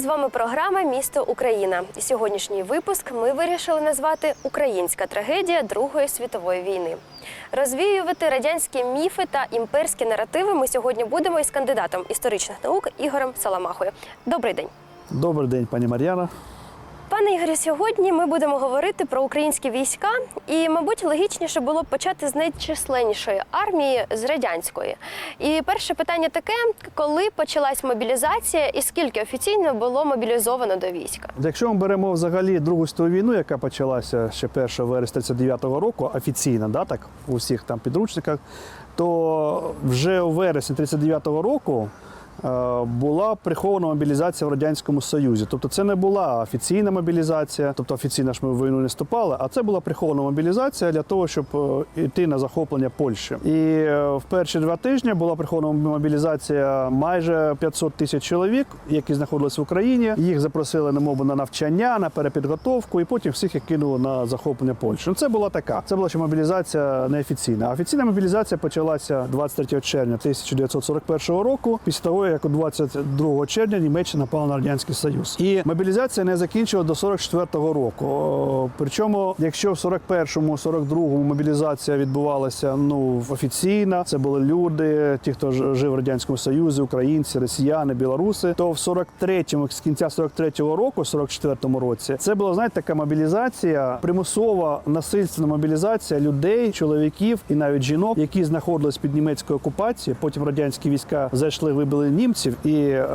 З вами програма Місто Україна. І Сьогоднішній випуск ми вирішили назвати Українська трагедія Другої світової війни. Розвіювати радянські міфи та імперські наративи ми сьогодні будемо із кандидатом історичних наук Ігорем Саламахою. Добрий день. Добрий день, пані Мар'яна. Пане Ігорі, сьогодні ми будемо говорити про українські війська, і, мабуть, логічніше було б почати з найчисленнішої армії з радянської. І перше питання таке: коли почалась мобілізація, і скільки офіційно було мобілізовано до війська? Якщо ми беремо взагалі Другу світову війну, яка почалася ще 1 вересня 39-го року, офіційно, да, так, у всіх там підручниках, то вже у вересні 39-го року була прихована мобілізація в Радянському Союзі. Тобто це не була офіційна мобілізація, тобто офіційно ж ми в війну не вступали, а це була прихована мобілізація для того, щоб е, йти на захоплення Польщі. І е, в перші два тижні була прихована мобілізація майже 500 тисяч чоловік, які знаходилися в Україні. Їх запросили на мову на навчання, на перепідготовку, і потім всіх їх кинули на захоплення Польщі. Ну, це була така. Це була ще мобілізація неофіційна. Офіційна мобілізація почалася 23 червня 1941 року, після того, як у 22 червня Німеччина напала на радянський союз. І мобілізація не закінчила до 44-го року. Причому, якщо в 41-му, 42-му мобілізація відбувалася ну офіційна, це були люди, ті, хто жив в радянському союзі, українці, росіяни, білоруси, то в 43-му, з кінця 43-го року, 44-му році, це була знаєте така мобілізація, примусова насильственна мобілізація людей, чоловіків і навіть жінок, які знаходились під німецькою окупацією. Потім радянські війська зайшли, вибили німців, і е,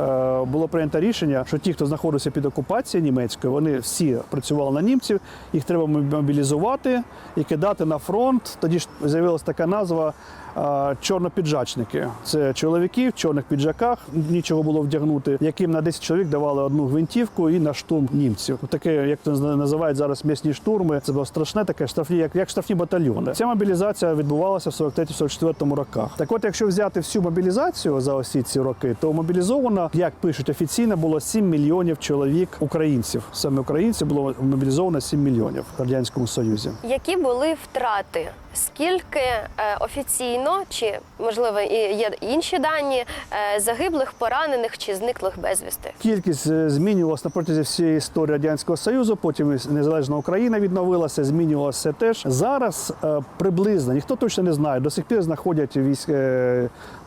було прийнято рішення, що ті, хто знаходився під окупацією німецькою, вони всі працювали на німців. Їх треба мобілізувати і кидати на фронт. Тоді ж з'явилася така назва. Чорнопіджачники це чоловіки в чорних піджаках, нічого було вдягнути, яким на 10 чоловік давали одну гвинтівку і на штурм німців. Таке, як це називають зараз м'ясні штурми. Це було страшне, таке штрафні, як, як штрафні батальйони. Ця мобілізація відбувалася в 43-44 роках. Так, от, якщо взяти всю мобілізацію за усі ці роки, то мобілізовано, як пишуть офіційно, було 7 мільйонів чоловік українців. Саме українців було мобілізовано 7 мільйонів в радянському союзі. Які були втрати? Скільки е, офіційно, чи можливо і є інші дані е, загиблих, поранених чи зниклих безвісти? Кількість е, змінювалася на протязі всієї історії радянського союзу. Потім незалежна Україна відновилася, змінювалося теж. Зараз е, приблизно ніхто точно не знає. До сих пір знаходять військ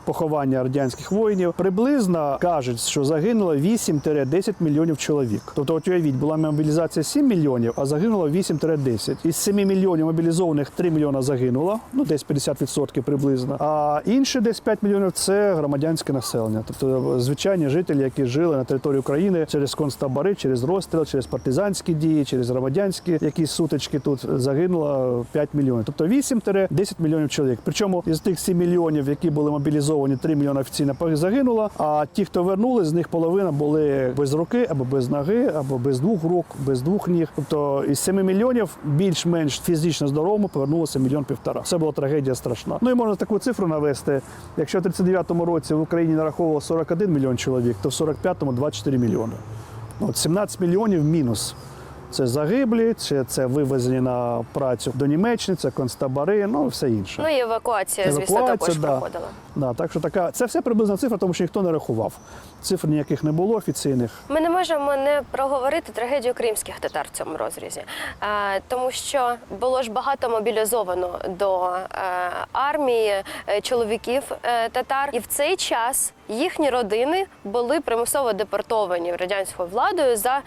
поховання радянських воїнів. Приблизно кажуть, що загинуло 8-10 мільйонів чоловік. Тобто, от уявіть, була мобілізація 7 мільйонів, а загинуло 8-10. Із 7 мільйонів мобілізованих 3 мільйона загинуло, ну десь 50% приблизно. А інші десь 5 мільйонів це громадянське населення, тобто звичайні жителі, які жили на території України через концтабори, через розстріл, через партизанські дії, через громадянські якісь сутички тут загинуло 5 мільйонів. Тобто 8-10 мільйонів чоловік. Причому із тих 7 мільйонів, які були мобілізовані, 3 мільйони офіційно загинуло. А ті, хто вернули, з них половина були без руки або без ноги, або без двох рук, без двох ніг. Тобто із 7 мільйонів більш-менш фізично здоровому повернулося мільйон півтора. Це була трагедія страшна. Ну і можна таку цифру навести. Якщо в 39-му році в Україні нараховувало 41 мільйон чоловік, то в 45-му 24 мільйони. Ну, От 17 мільйонів мінус. Це загиблі, чи це вивезені на працю до Німеччини, це концтабори, ну все інше. Ну і евакуація, звісно, також Евакуація, да. проходила. Да, так що така, це все приблизна цифра, тому що ніхто не рахував. Цифр ніяких не було офіційних. Ми не можемо не проговорити трагедію кримських татар в цьому розрізі, Е, тому що було ж багато мобілізовано до е, армії е, чоловіків е, татар, і в цей час їхні родини були примусово депортовані радянською владою за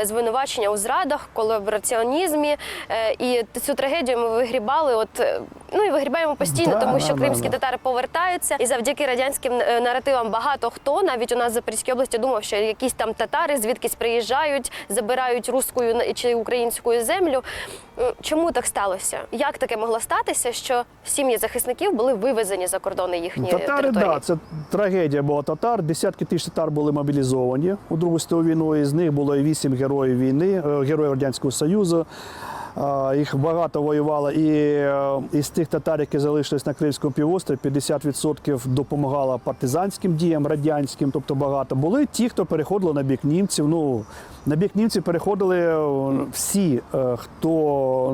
е, звинувачення у зрадах, колабораціонізмі. Е, І цю трагедію ми вигрібали. От е, ну і вигрібаємо постійно, Да, тому що да, кримські да. татари повертаються, і завдяки радянським наративам багато хто навіть у нас в Запорізькій області думав, що якісь там татари звідкись приїжджають, забирають руську чи українську землю. Чому так сталося? Як таке могло статися, що сім'ї захисників були вивезені за кордони їхньої Татари, території? да, це трагедія була татар. Десятки тисяч татар були мобілізовані у Другу світову війну. Із них було і вісім героїв війни, е, героїв Радянського Союзу. Їх багато воювало. І е, із тих татар, які залишились на Кримському півострові, 50% допомагало партизанським діям радянським, тобто багато. Були ті, хто переходили на бік німців. Ну, на бік німців переходили е, всі, е, хто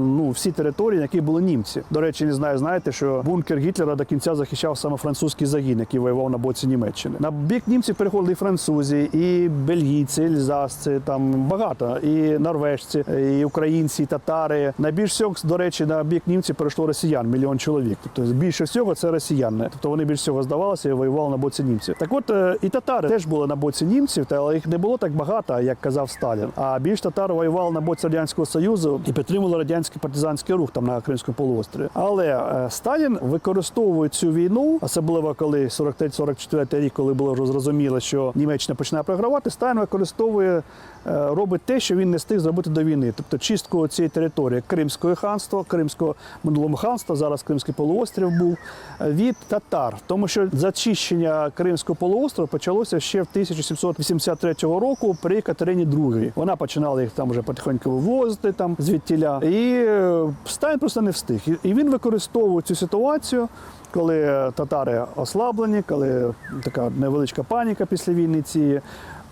ну всі території, на яких були німці. До речі, не знаю, знаєте, що бункер Гітлера до кінця захищав саме французький загін, який воював на боці Німеччини. На бік німців переходили і французи, і бельгійці, і ельзасці, там багато, і норвежці, і українці, і татари. Найбільш всього, до речі, на бік німців перейшло росіян, мільйон чоловік. Тобто більше всього це росіяни. Тобто вони більше всього здавалися і воювали на боці німців. Так от е, і татари теж були на боці німців, але їх не було так багато, як казав Сталін. А більш татари воювали на боці радянського союзу і підтримували радянський партизанський рух там на Кримському полуострові. Але е, Сталін використовує цю війну, особливо коли 43-44 рік, коли було вже зрозуміло, що Німеччина починає програвати. Сталін використовує, е, робить те, що він не встиг зробити до війни, тобто чистку цієї території Кримського ханства, Кримського минулого ханства, зараз Кримський полуострів був е, від татар, тому що зачищення Кримського полуострова почалося ще в 1783 року при Катерині II. Вона починала їх там вже потихеньку вивозити там звідтіля. І е, Сталін просто не встиг. І- він використовує цю ситуацію. Коли татари ослаблені, коли така невеличка паніка після війни цієї.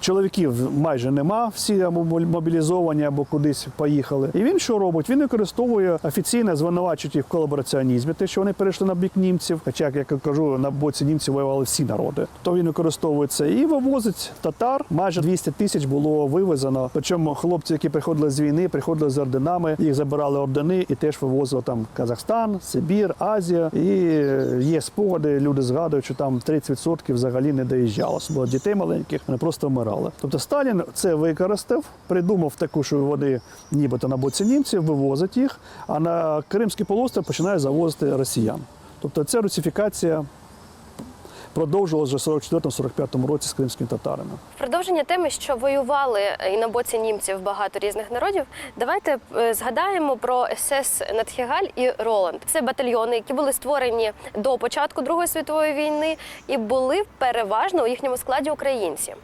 Чоловіків майже нема, всі або мобілізовані, або кудись поїхали. І він що робить? Він використовує офіційно звинувачують їх в колабораціонізмі, те, що вони перейшли на бік німців. Хоча, як я кажу, на боці німців воювали всі народи. То він використовує це і вивозить татар. Майже 200 тисяч було вивезено. Причому хлопці, які приходили з війни, приходили з орденами, їх забирали ордени і теж вивозили там Казахстан, Сибір, Азія. І є спогади. Люди згадують, що там 30% взагалі не доїжджало. Особливо дітей маленьких, вони просто вмирали. Тобто Сталін це використав, придумав таку, що вони нібито на боці німців, вивозить їх, а на Кримський полуострів починає завозити росіян. Тобто це русифікація продовжувалася вже в 44-45 році з кримськими татарами. Продовження теми, що воювали і на боці німців багато різних народів, давайте е, згадаємо про СС Натхігаль і Роланд. Це батальйони, які були створені до початку Другої світової війни і були переважно у їхньому складі українці.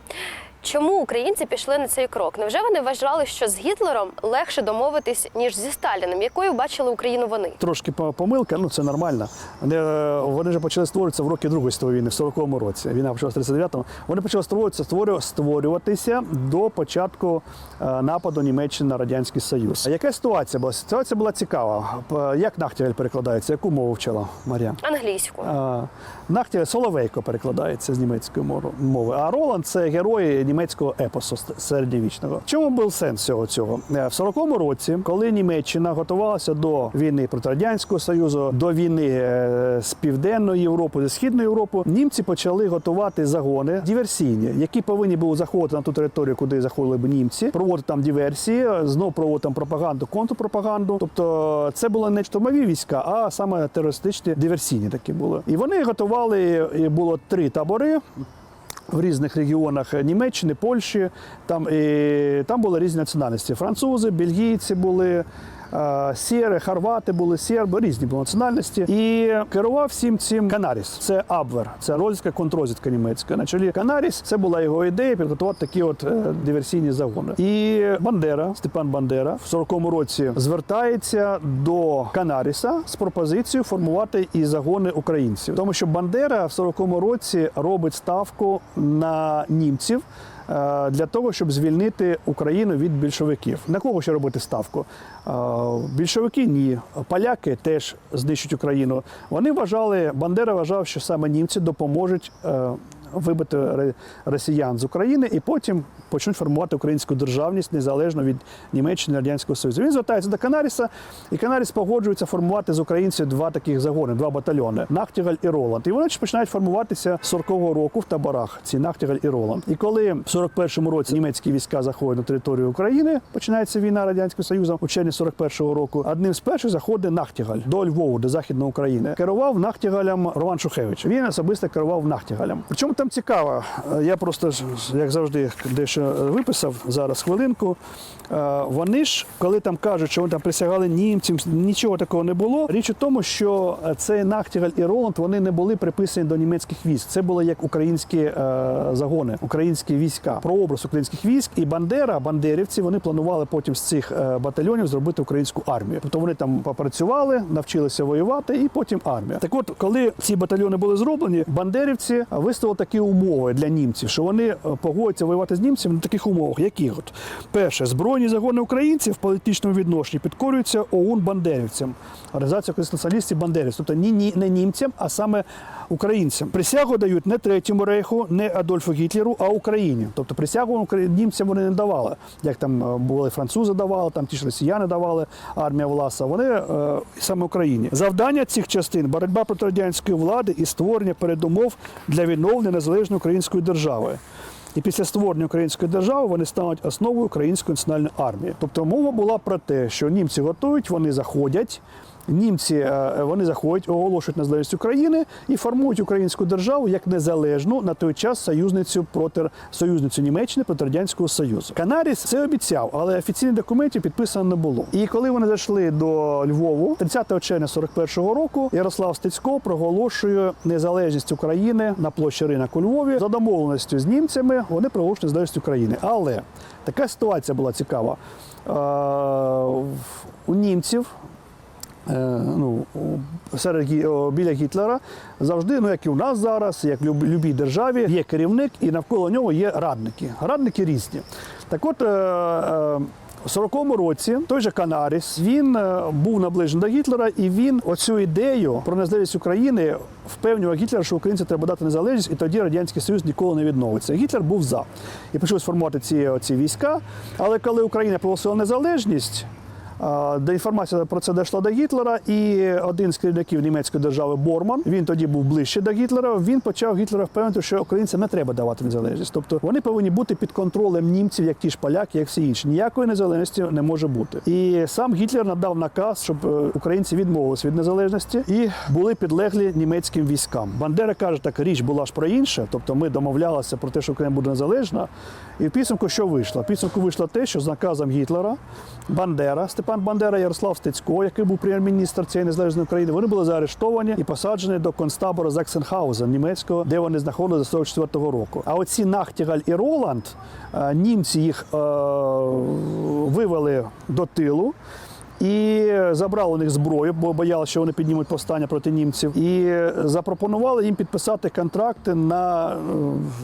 Чому українці пішли на цей крок? Невже вони вважали, що з Гітлером легше домовитись ніж зі Сталіном? Якою бачили Україну вони? Трошки помилка, ну це нормально. Вони, е, вони вже почали створюватися в роки Другої світової війни, в 40-му році. Війна почалася в 39-му. Вони почали створюватися, створюватися до початку е, нападу Німеччини на Радянський Союз. А яка ситуація була? Ситуація була цікава. Як Нахтівель перекладається? Яку мову вчила Мар'ян? Англійську. А, Нахтівель Соловейко перекладається з німецької мови. А Роланд це герой німецького епосу середньовічного. Чому був сенс цього цього? Е, В 40-му році, коли Німеччина готувалася до війни проти радянського союзу, до війни е, з південною Європою, зі східною Європою, німці почали готувати загони диверсійні, які повинні були заходити на ту територію, куди заходили б німці, проводити там диверсії, знов проводити там пропаганду, контрпропаганду. Тобто це були не штурмові війська, а саме терористичні диверсійні такі були. І вони готували і було три табори. В різних регіонах Німеччини, Польщі, там, і, там були різні національності. Французи, бельгійці були, сєри, хорвати були, серби, різні були національності. І керував всім цим Канаріс. Це Абвер, це рольська контрозвідка німецька. На чолі Канаріс це була його ідея підготувати такі от е, диверсійні загони. І Бандера, Степан Бандера, в 40-му році звертається до Канаріса з пропозицією формувати і загони українців, тому що Бандера в 40-му році робить ставку на німців. Е, Для того щоб звільнити Україну від більшовиків, на кого ще робити ставку? Е, Більшовики ні, поляки теж знищать Україну. Вони вважали, Бандера вважав, що саме німці допоможуть е, вибити росіян з України і потім почнуть формувати українську державність незалежно від Німеччини Радянського Союзу. Він звертається до Канаріса, і Канаріс погоджується формувати з українців два таких загони, два батальйони Нахтігаль і Роланд. І вони починають формуватися з 40-го року в таборах. Ці Нахтігаль і Роланд. І коли в 41-му році німецькі війська заходять на територію України, починається війна Радянського Союзу у червні 41-го року. Одним з перших заходить Нахтігаль до Львову, до Західної України. Керував Нахтігалем Роман Шухевич. Він особисто керував Нахтігалем. Причому там цікаво. Е, Я просто як завжди, дещо виписав зараз хвилинку. Е, Вони ж, коли там кажуть, що вони там присягали німцям, нічого такого не було. Річ у тому, що е, цей Нахтігаль і Роланд вони не були приписані до німецьких військ. Це були як українські загони, українські війська, прообраз українських військ. І Бандера, бандерівці, вони планували потім з цих батальйонів зробити українську армію. Тобто вони там попрацювали, навчилися воювати, і потім армія. Так от, коли ці батальйони були зроблені, бандерівці виставили такі умови для німців, що вони е, погодяться воювати з німцями на таких умовах, які от перше, збройні загони українців в політичному відношенні підкорюються ОУН бандерівцям, організація націоналістів бандерівців, тобто ні, ні не німцям, а саме українцям. Присягу дають не третьому рейху, не Адольфу Гітлеру, а Україні. Тобто присягу німцям вони не давали. Як там е, були французи давали, там ті ж росіяни давали, армія Власа. Вони е, саме Україні. Завдання цих частин боротьба проти радянської влади і створення передумов для відновлення незалежної української держави. І після створення української держави вони стануть основою української національної армії. Тобто мова була про те, що німці готують, вони заходять. Німці е, вони заходять, оголошують незалежність України і формують українську державу як незалежну на той час союзницю проти союзницю Німеччини проти радянського союзу. Канаріс це обіцяв, але офіційних документів підписано не було. І коли вони зайшли до Львову, 30 червня 41-го року, Ярослав Стецько проголошує незалежність України на площі ринок у Львові за домовленістю з німцями. Вони проголошують незалежність України. Але така ситуація була цікава. Е, У німців ну, серед біля Гітлера завжди, ну як і у нас зараз, як в любій державі, є керівник і навколо нього є радники. Радники різні. Так от. е, е, у 40-му році той же Канаріс він е, був наближений до Гітлера, і він оцю ідею про незалежність України впевнював Гітлера, що українцям треба дати незалежність, і тоді радянський союз ніколи не відновиться. Гітлер був за і почали сформувати ці, ці війська. Але коли Україна проголосила незалежність, Де інформація про це дійшла до Гітлера, і один з керівників німецької держави Борман, він тоді був ближче до Гітлера. Він почав Гітлера впевнити, що українцям не треба давати незалежність. Тобто вони повинні бути під контролем німців, як ті ж поляки, як всі інші. Ніякої незалежності не може бути. І сам Гітлер надав наказ, щоб е, українці відмовилися від незалежності і були підлеглі німецьким військам. Бандера каже, так річ була ж про інше. Тобто ми домовлялися про те, що Україна буде незалежна. І в підсумку що вийшло? В підсумку вийшло те, що з наказом Гітлера Бандера, Степан Бандера, Ярослав Стецько, який був прем'єр-міністр цієї незалежної України, вони були заарештовані і посаджені до концтабору Заксенхауза німецького, де вони знаходилися з 44-го року. А оці Нахтігаль і Роланд, е, німці їх е, вивели до тилу. І забрали у них зброю, бо боялися, що вони піднімуть повстання проти німців. І запропонували їм підписати контракти на е,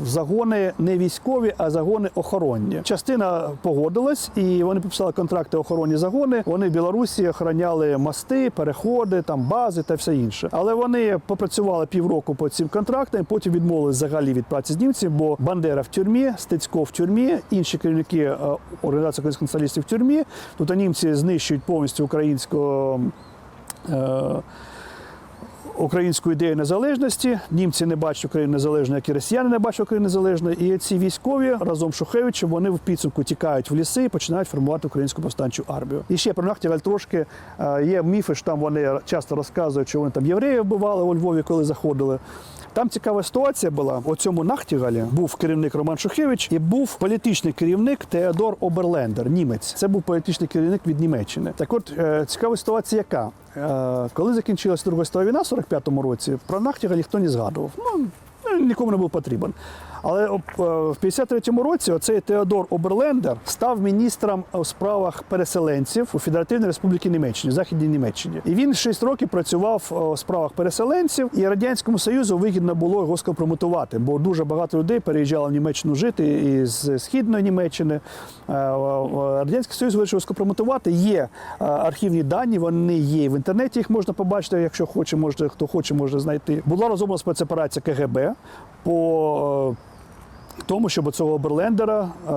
загони не військові, а загони охоронні. Частина погодилась, і вони підписали контракти охоронні загони. Вони в Білорусі охороняли мости, переходи, там бази та все інше. Але вони попрацювали півроку по цим контрактам, потім відмовились взагалі від праці з німців, бо Бандера в тюрмі, Стецько в тюрмі, інші керівники е, організації українських націоналістів в тюрмі. Тут німці знищують повністю українського. е, Українську ідею незалежності німці не бачать Україну незалежною, як і росіяни не бачать Україну незалежною. І ці військові разом з Шухевичем вони в підсумку тікають в ліси і починають формувати українську повстанчу армію. І ще про Нахтіваль трошки е, є міфи, що там вони часто розказують, що вони там євреїв вбивали у Львові, коли заходили. Там цікава ситуація була. У цьому Нахтігалі був керівник Роман Шухевич і був політичний керівник Теодор Оберлендер, німець. Це був політичний керівник від Німеччини. Так от е, цікава ситуація, яка Е, коли закінчилася Друга світова війна в 45-му році, про Нахтігалі ніхто не згадував. Ну, е, нікому не був потрібен. Але е, в 53-му році оцей Теодор Оберлендер став міністром у справах переселенців у Федеративній Республіці Німеччині, Західній Німеччині. І він 6 років працював е, у справах переселенців, і Радянському Союзу вигідно було його скомпрометувати, бо дуже багато людей переїжджало в Німеччину жити із Східної Німеччини. Е, Радянський Союз вирішив скомпрометувати. Є архівні дані, вони є в інтернеті. Їх можна побачити, якщо хоче, може хто хоче, може знайти. Була розроблена спецоперація КГБ по. Тому, щоб цього Оберлендера е,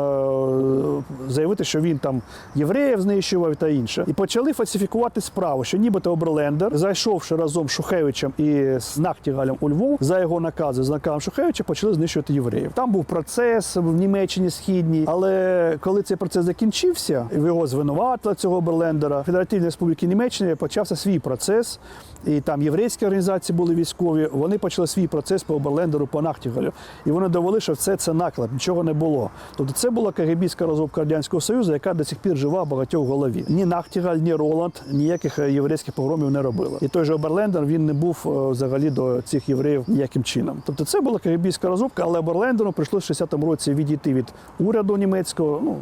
заявити, що він там євреїв знищував та інше. І почали фальсифікувати справу, що нібито Оберлендер, зайшовши разом з Шухевичем і з Нахтігалем у Львов, за його накази, з наказом Шухевича, почали знищувати євреїв. Там був процес в Німеччині східній, але коли цей процес закінчився, і його звинуватили цього Оберлендера, Федеративної Республіки Німеччини почався свій процес. І там єврейські організації були військові. Вони почали свій процес по Оберлендеру, по Нахтігалю. І вони довели, що це, це наклеп, нічого не було. Тобто це була КГБська розробка Радянського Союзу, яка до сих пір жива в багатьох голові. Ні Нахтігаль, ні Роланд ніяких е, єврейських погромів не робили. І той же Оберлендер він не був е, взагалі до цих євреїв ніяким чином. Тобто це була КГБська розробка, але Оберлендеру прийшлося в 60-му році відійти від уряду німецького. Ну,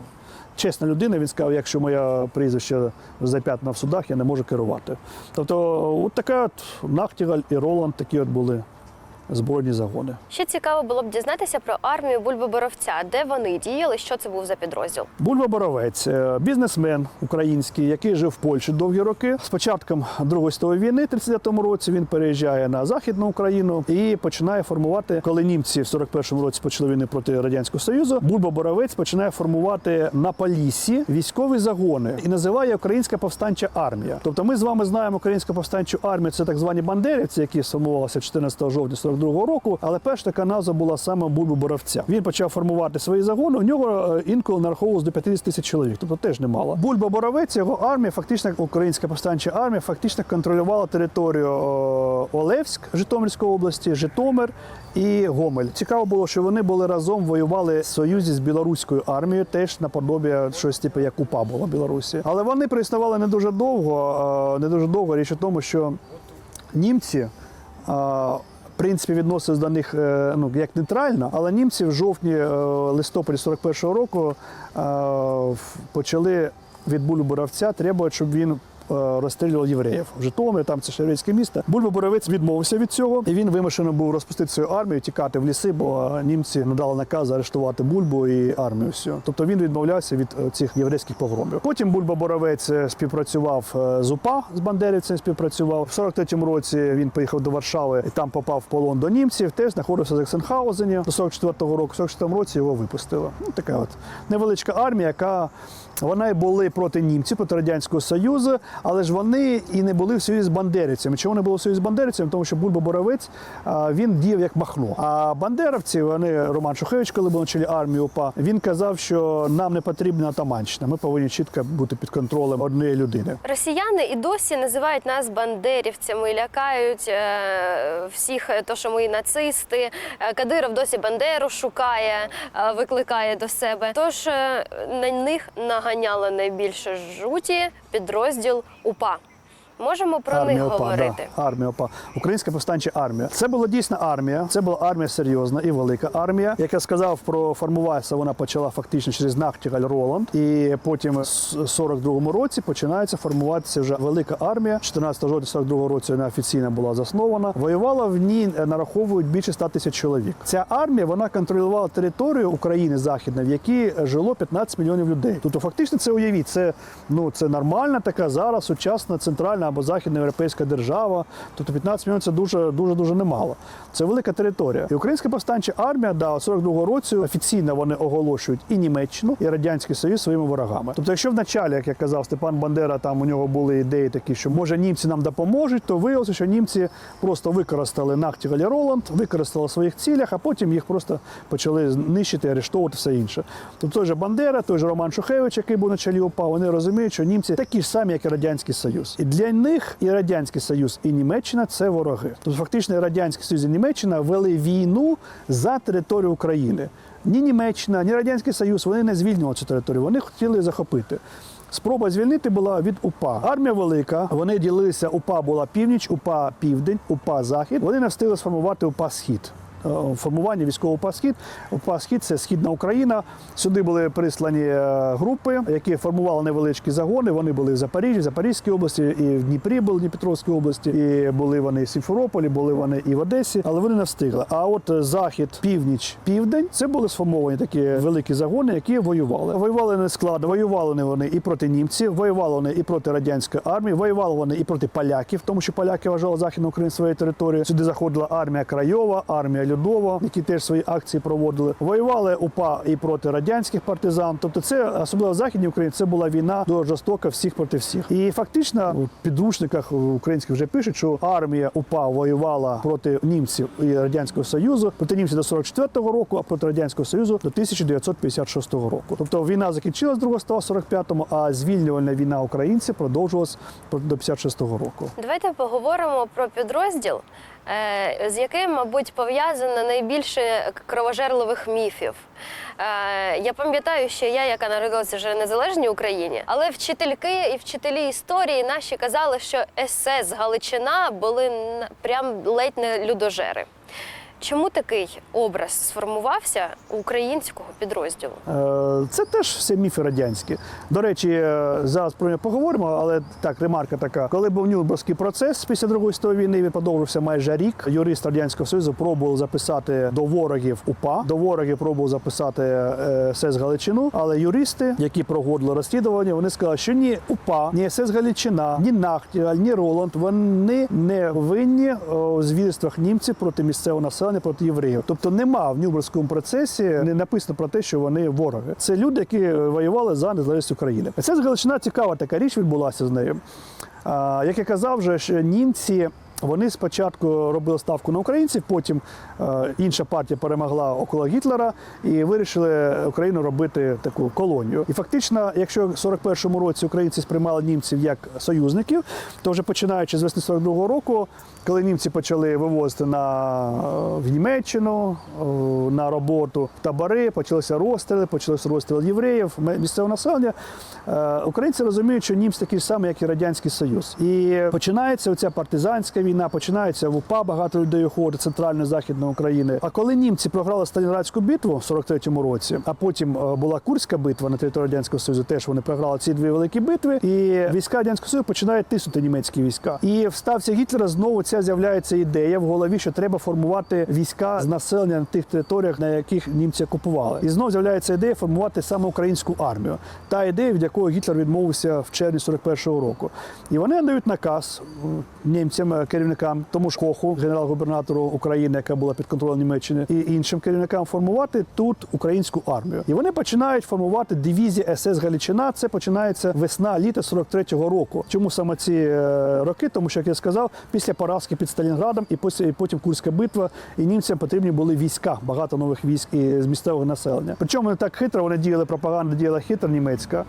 чесна людина, він сказав, якщо моє прізвище зап'ятна в судах, я не можу керувати. Тобто, от така от Нахтігаль і Роланд такі от були збройні загони. Ще цікаво було б дізнатися про армію Бульби-Боровця, де вони діяли, що це був за підрозділ. Бульба Боровець, е, бізнесмен український, який жив в Польщі довгі роки. З початком Другої світової війни, в 39-му році, він переїжджає на Західну Україну і починає формувати, коли німці в 41-му році почали війни проти радянського союзу. Бульба Боровець починає формувати на Поліссі військові загони і називає Українська повстанча армія. Тобто, ми з вами знаємо українську повстанчу армію. Це так звані бандерівці, які сформувалися 14 жовтня 42-го року. Але перша така назва була саме Бульби Боровця. Він почав формувати свої загони. У нього е, інколи нараховувалось до 50 тисяч чоловік, тобто теж немало. Бульба Боровець, його армія, фактично українська повстанча армія, фактично контролювала територію е, Олевськ Житомирської області, Житомир і Гомель. Цікаво було, що вони були разом, воювали в союзі з білоруською армією, теж наподобі щось типу як УПА була в Білорусі. Але вони проіснували не дуже довго. е, Не дуже довго. Річ у тому, що німці. В принципі, відносились до них е, ну як нейтрально, але німці в жовтні е, листопаді 41-го року е, почали від Булю Боровця требувати, щоб він розстрілював євреїв. В Житомир, там це шеврейське місто. Бульба Боровець відмовився від цього, і він вимушений був розпустити свою армію, тікати в ліси, бо е, німці надали наказ заарештувати Бульбу і армію. всю. Тобто він відмовлявся від е, цих єврейських погромів. Потім Бульба Боровець е, співпрацював е, з УПА з бандерівцем. Співпрацював в 43-му році. Він поїхав до Варшави і там попав в полон до німців. Теж знаходився в Зексенхаузені до 44-го року. В 44-му році його випустили. Ну така от невеличка армія, яка вона і були проти німців, проти радянського союзу, але ж вони і не були в союзі з бандерівцями. Чому не було в союзі з бандерівцями? Тому що Бульба Боровець він діяв як махно. А бандеровці, вони Роман Шухевич, коли був на армії УПА, він казав, що нам не потрібна Атаманщина. Ми повинні чітко бути під контролем однієї людини. Росіяни і досі називають нас бандерівцями, лякають е, всіх, е, то що ми нацисти. Е, Кадиров досі Бандеру шукає, викликає до себе. Тож на них наганяли найбільше жуті підрозділ УПА. Можемо про них ОПА, говорити. Да, армія ОПА. Українська повстанча армія. Це була дійсно армія. Це була армія серйозна і велика армія. Як я сказав, про формуватися вона почала фактично через Нахтігаль Роланд. І потім в 42-му році починається формуватися вже велика армія. 14 жовтня 42-го році вона офіційно була заснована. Воювала в ній, е, нараховують більше 100 тисяч чоловік. Ця армія вона контролювала територію України західної, в якій жило 15 мільйонів людей. Тобто, фактично, це уявіть, це ну це нормальна така зараз сучасна центральна або західноєвропейська держава. Тобто 15 мільйонів це дуже дуже дуже немало. Це велика територія. І українська повстанча армія, да, у 42-го році офіційно вони оголошують і Німеччину, і Радянський Союз своїми ворогами. Тобто, якщо вначалі, як я казав, Степан Бандера, там у нього були ідеї такі, що може німці нам допоможуть, то виявилося, що німці просто використали Нахтігаль Роланд, використали в своїх цілях, а потім їх просто почали нищити, арештовувати все інше. Тобто той же Бандера, той же Роман Шухевич, який був на чолі УПА, вони розуміють, що німці такі ж самі, як і Радянський Союз. І для них і Радянський Союз, і Німеччина це вороги. Тобто, фактично, Радянський Союз і Німеччина вели війну за територію України. Ні Німеччина, ні Радянський Союз вони не звільнювали цю територію. Вони хотіли захопити. Спроба звільнити була від УПА. Армія велика. Вони ділилися. УПА була північ, УПА південь, УПА захід. Вони не встигли сформувати УПА схід. Е, Формування військового УПА Схід. УПА Схід це східна Україна. Сюди були прислані е, групи, які формували невеличкі загони. Вони були в Запоріжжі, Запорізькій області, і в Дніпрі були в Дніпропетровській області, і були вони в Сімферополі, були вони і в Одесі, але вони не встигли. А от е, захід, північ, південь це були сформовані такі великі загони, які воювали. Воювали не складно, воювали вони і проти німців, воювали вони і проти радянської армії, воювали вони і проти поляків, тому що поляки вважали західну Україну своєю територією. Сюди заходила армія Крайова, армія Людова, які теж свої акції проводили. Воювали УПА і проти радянських партизан. Тобто, це особливо в західній Україні. Це була війна до жорстока всіх проти всіх. І фактично у підручниках українських вже пишуть, що армія УПА воювала проти німців і радянського союзу, проти німців до 44-го року, а проти радянського союзу до 1956 року. Тобто війна закінчилась 2 45-му, а звільнювальна війна українців продовжувалась до 56-го року. Давайте поговоримо про підрозділ, з яким, мабуть, пов'язано найбільше кровожерливих міфів. Е, Я пам'ятаю, що я, яка народилася вже в незалежній Україні, але вчительки і вчителі історії наші казали, що СС Галичина були прям ледь не людожери. Чому такий образ сформувався у українського підрозділу? Е, Це теж все міфи радянські. До речі, е, зараз про нього поговоримо, але так, ремарка така. Коли був Нюрнберзький процес після Другої світової війни, він продовжився майже рік. Юрист Радянського Союзу пробував записати до ворогів УПА, до ворогів пробував записати е, СС Галичину, але юристи, які проводили розслідування, вони сказали, що ні УПА, ні СС Галичина, ні Нахтігаль, ні Роланд, вони не винні у звірствах німців проти місцевого населення, проти євреїв. Тобто нема в Нюрнберзькому процесі не написано про те, що вони вороги. Це люди, які воювали за незалежність України. Це з Галичина цікава така річ відбулася з нею. Як я казав, вже німці. Вони спочатку робили ставку на українців, потім е, інша партія перемогла около Гітлера і вирішили Україну робити таку колонію. І фактично, якщо в 41-му році українці сприймали німців як союзників, то вже починаючи з весни 42-го року, коли німці почали вивозити на е, в Німеччину е, на роботу табори, почалися розстріли, почалися розстріл євреїв, місцевого населення. Українці розуміють, що німці такі ж самі, як і радянський союз, і починається оця партизанська війна, починається в УПА, багато людей уходить центральної західної України. А коли німці програли Сталінградську битву в 43-му році, а потім е, була Курська битва на території радянського союзу, теж вони програли ці дві великі битви, і війська радянського союзу починають тиснути німецькі війська. І в ставці Гітлера знову ця з'являється ідея в голові, що треба формувати війська з населення на тих територіях, на яких німці окупували. І знову з'являється ідея формувати саме українську армію. Та ідея, від якої Гітлер відмовився в червні 41-го року. І вони дають наказ німцям, е, керівникам, тому ж Коху, генерал-губернатору України, яка була під контролем Німеччини, і іншим керівникам формувати тут українську армію. І вони починають формувати дивізії СС Галичина. Це починається весна, літо 43-го року. Чому саме ці е, роки? Тому що, як я сказав, після поразки під Сталінградом і потім Курська битва, і німцям потрібні були війська, багато нових військ і з місцевого населення. Причому вони так хитро вони діяли, пропаганда діяла хитро німецька.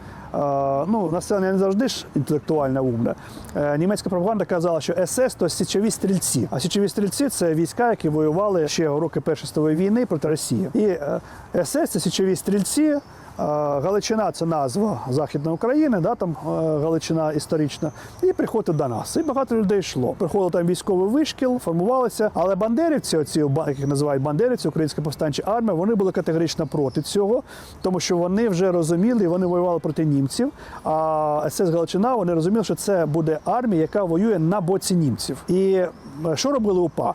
Ну, населення не завжди ж інтелектуально умне. Е, німецька пропаганда казала, що СС то січові стрільці. А січові стрільці це війська, які воювали ще у роки Першої світової війни проти Росії. І е, СС це січові стрільці. Галичина це назва Західної України, да, там Галичина історична, і приходить до нас. І багато людей йшло. Приходив там військовий вишкіл, формувалися. Але бандерівці, оці яких називають бандерівці, українська повстанча армія, вони були категорично проти цього, тому що вони вже розуміли, вони воювали проти німців. А СС Галичина вони розуміли, що це буде армія, яка воює на боці німців. І е, що робили УПА?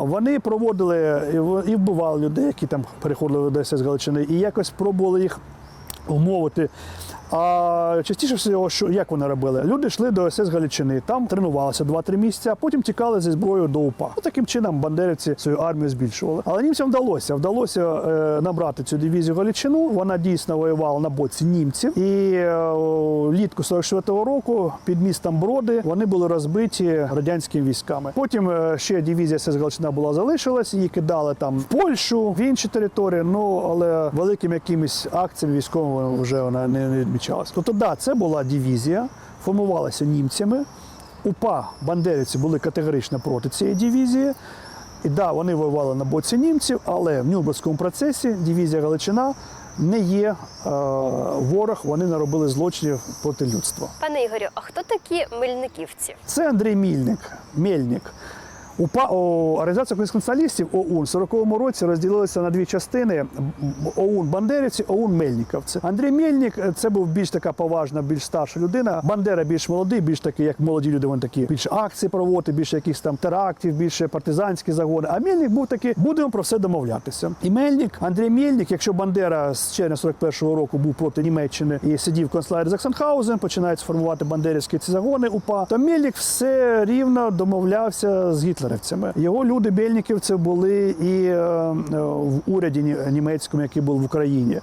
Вони проводили і вбивали людей, які там переходили в Одесі з Галичини, і якось пробували їх умовити. А частіше всього, що як вони робили? Люди йшли до СС Галичини, там тренувалися 2-3 місяці, а потім тікали зі зброєю до УПА. Ну, таким чином бандерівці свою армію збільшували. Але німцям вдалося. Вдалося е, набрати цю дивізію Галичину. Вона дійсно воювала на боці німців. І е, літку 44-го року під містом Броди вони були розбиті радянськими військами. Потім е, ще дивізія СС Галичина була залишилась, її кидали там в Польщу, в інші території. Ну але великими якимись акціями військовими вже вона не відмічалась. Тобто, да, це була дивізія, формувалася німцями. УПА бандерівці були категорично проти цієї дивізії. І да, вони воювали на боці німців, але в Нюрнберзькому процесі дивізія Галичина не є е, ворог, вони наробили злочинів проти людства. Пане Ігорю, а хто такі мельниківці? Це Андрій Мільник. Мельник. УПА о, Організація українських націоналістів ОУН в 40-му році розділилася на дві частини: ОУН Бандерівці, ОУН Мельниковці. Андрій Мельник е, це був більш така поважна, більш старша людина. Бандера більш молодий, більш такий, як молоді люди, вони такі більше акцій проводити, більше якихось там терактів, більше партизанські загони. А Мельник був такий, будемо про все домовлятися. І Мельник, Андрій Мельник, якщо Бандера з червня 41-го року був проти Німеччини і сидів в концлагері Заксенхаузен, починають сформувати бандерівські ці загони УПА, то Мельник все рівно домовлявся з Гітлером. Агресорівцями. Його люди Бельніківці були і е, е, в уряді німецькому, який був в Україні.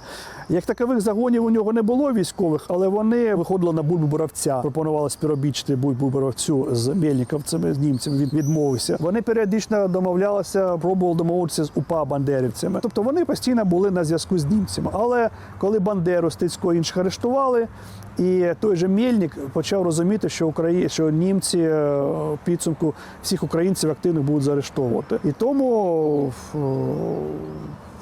Як такових загонів у нього не було військових, але вони виходили на бульбу боровця, пропонували співробітчити бульбу боровцю з мельниковцями, з німцями. Він відмовився. Вони періодично домовлялися, пробували домовитися з УПА бандерівцями. Тобто вони постійно були на зв'язку з німцями. Але коли Бандеру, Стецько інших арештували, і той же Мельник почав розуміти, що Украї... що німці е, підсумку всіх українців активних будуть заарештовувати. І тому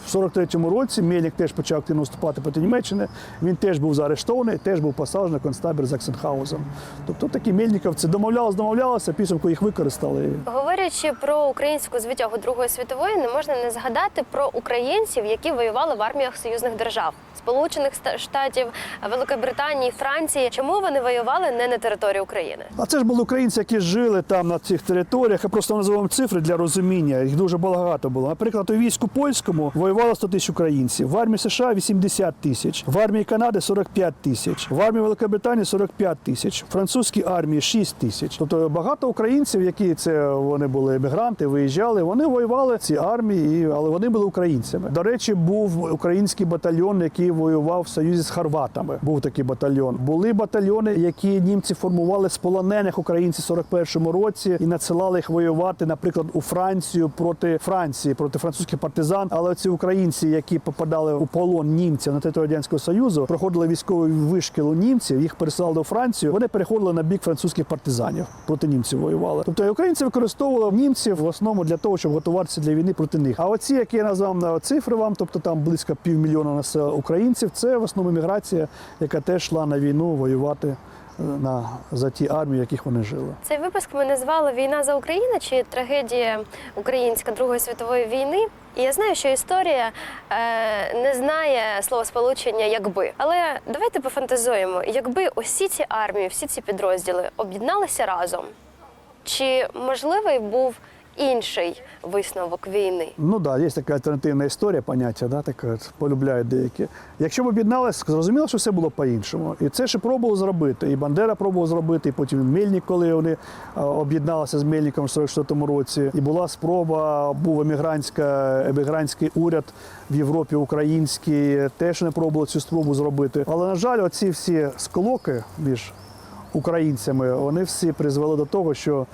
в, в 43-му році Мельник теж почав активно виступати проти Німеччини. Він теж був заарештований, теж був посаджений на концтабір Заксенхаузен. Тобто такі мельниковці домовлялися, домовлялися, підсумку їх використали. Говорячи про українську звитягу Другої світової, не можна не згадати про українців, які воювали в арміях союзних держав Сполучених Штатів, Великобританії, Франції. Чому вони воювали не на території України? А це ж були українці, які жили там на цих територіях. Я просто називав цифри для розуміння. Їх дуже багато було. Наприклад, у війську польському воювало 100 тисяч українців, в армії США 80 тисяч, в армії Канади 45 тисяч, в армії Великобританії 45 тисяч, в французькій армії 6 тисяч. Тобто багато українців, які це вони були емігранти, виїжджали, вони воювали в цій армії, але вони були українцями. До речі, був український батальйон, який воював в союзі з хорватами. Був такий батальйон. Були батальйони, які німці формували з полонених українців в 41-му році і надсилали їх воювати, наприклад, у Францію проти Франції, проти французьких партизан. Але ці українці, які попадали у полон німців на території радянського союзу, проходили військовий вишкіл у німців, їх пересилали у Францію. Вони переходили на бік французьких партизанів проти німців воювали. Тобто українці використовували німців в основному для того, щоб готуватися для війни проти них. А оці, які я назвав на цифри вам, тобто там близько півмільйона насел українців, це в основному міграція, яка теж йшла на війну воювати на за ті армії, в яких вони жили. Цей випуск ми назвали Війна за Україну чи трагедія українська Другої світової війни. І я знаю, що історія е, не знає словосполучення якби. Але давайте пофантазуємо, якби усі ці армії, всі ці підрозділи об'єдналися разом, чи можливий був інший висновок війни? Ну так, да, є така альтернативна історія, поняття, да, таке полюбляють деякі. Якщо б об'єдналися, зрозуміло, що все було по-іншому. І це ще пробував зробити. І Бандера пробував зробити, і потім Мельник, коли вони об'єдналися з Мельником в 44-му році. І була спроба, був емігрантська, емігрантський уряд в Європі, український, теж не пробували цю спробу зробити. Але, на жаль, оці всі склоки між українцями, вони всі призвели до того, що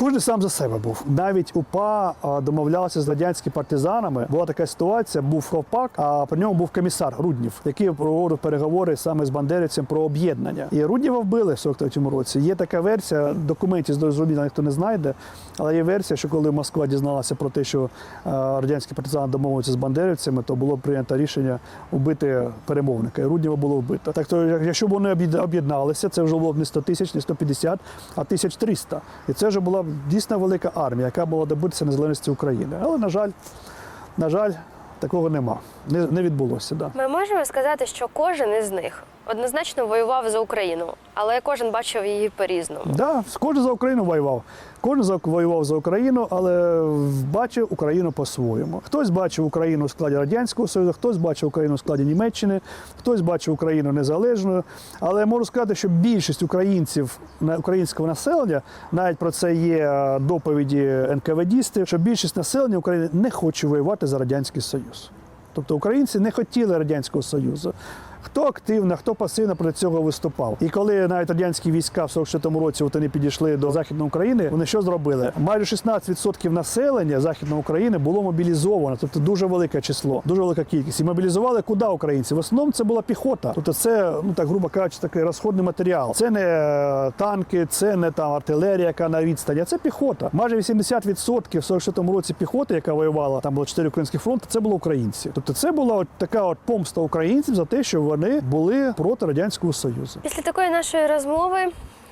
Кожен сам за себе був. Навіть УПА а, домовлявся з радянськими партизанами. Була така ситуація, був хлопак, а при ньому був комісар Руднів, який проводив переговори саме з бандерівцем про об'єднання. І Рудніва вбили в 43-му році. Є така версія, документів зрозуміло, ніхто не знайде, але є версія, що коли Москва дізналася про те, що радянські партизани домовилися з бандерівцями, то було прийнято рішення вбити перемовника. І Рудніва було вбито. Так то, якщо б вони об'єдналися, це вже було б не 100 тисяч, не 150, а 1300. І це вже була дійсно велика армія, яка була добитися незалежності України. Але, на жаль, на жаль, такого нема. Не, не відбулося. Да. Ми можемо сказати, що кожен із них однозначно воював за Україну, але кожен бачив її по-різному. Да, кожен за Україну воював. Кожен воював за Україну, але бачив Україну по-своєму. Хтось бачив Україну в складі Радянського Союзу, хтось бачив Україну в складі Німеччини, хтось бачив Україну незалежною. Але можу сказати, що більшість українців українського населення, навіть про це є е, доповіді НКВДістів, що більшість населення України не хоче воювати за Радянський Союз. Тобто українці не хотіли Радянського Союзу. Хто активно, хто пасивно проти цього виступав. І коли навіть радянські війська в 44-му році от вони підійшли до Західної України, вони що зробили? Майже 16% населення Західної України було мобілізовано, тобто дуже велике число, дуже велика кількість. І мобілізували куди українці? В основному це була піхота. Тобто це, ну так грубо кажучи, такий розходний матеріал. Це не е, танки, це не там артилерія, яка на відстані, а це піхота. Майже 80% в 44-му році піхоти, яка воювала, там було 4 українських фронти, це були українці. Тобто це була от така от помста українців за те, що вони були проти радянського союзу. Після такої нашої розмови.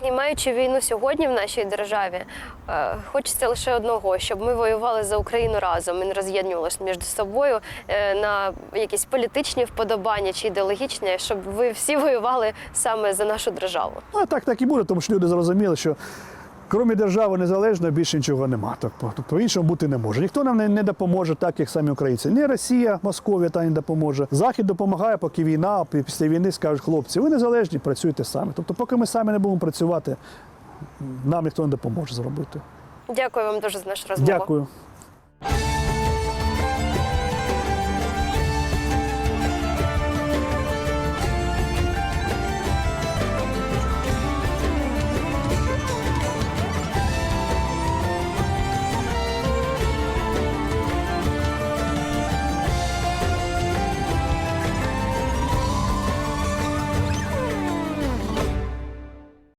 І маючи війну сьогодні в нашій державі, е, хочеться лише одного, щоб ми воювали за Україну разом і не роз'єднувалися між собою е, на якісь політичні вподобання чи ідеологічні, щоб ви всі воювали саме за нашу державу. А так, так і буде, тому що люди зрозуміли, що крім держави незалежної більше нічого нема. Тобто, тобто по-іншому бути не може. Ніхто нам не, не допоможе, так як самі українці. Ні Росія, Московія та не допоможе. Захід допомагає, поки війна, після війни скажуть, хлопці, ви незалежні, працюйте самі. Тобто, поки ми самі не будемо працювати, нам ніхто не допоможе зробити. Дякую вам дуже за нашу розмову. Дякую.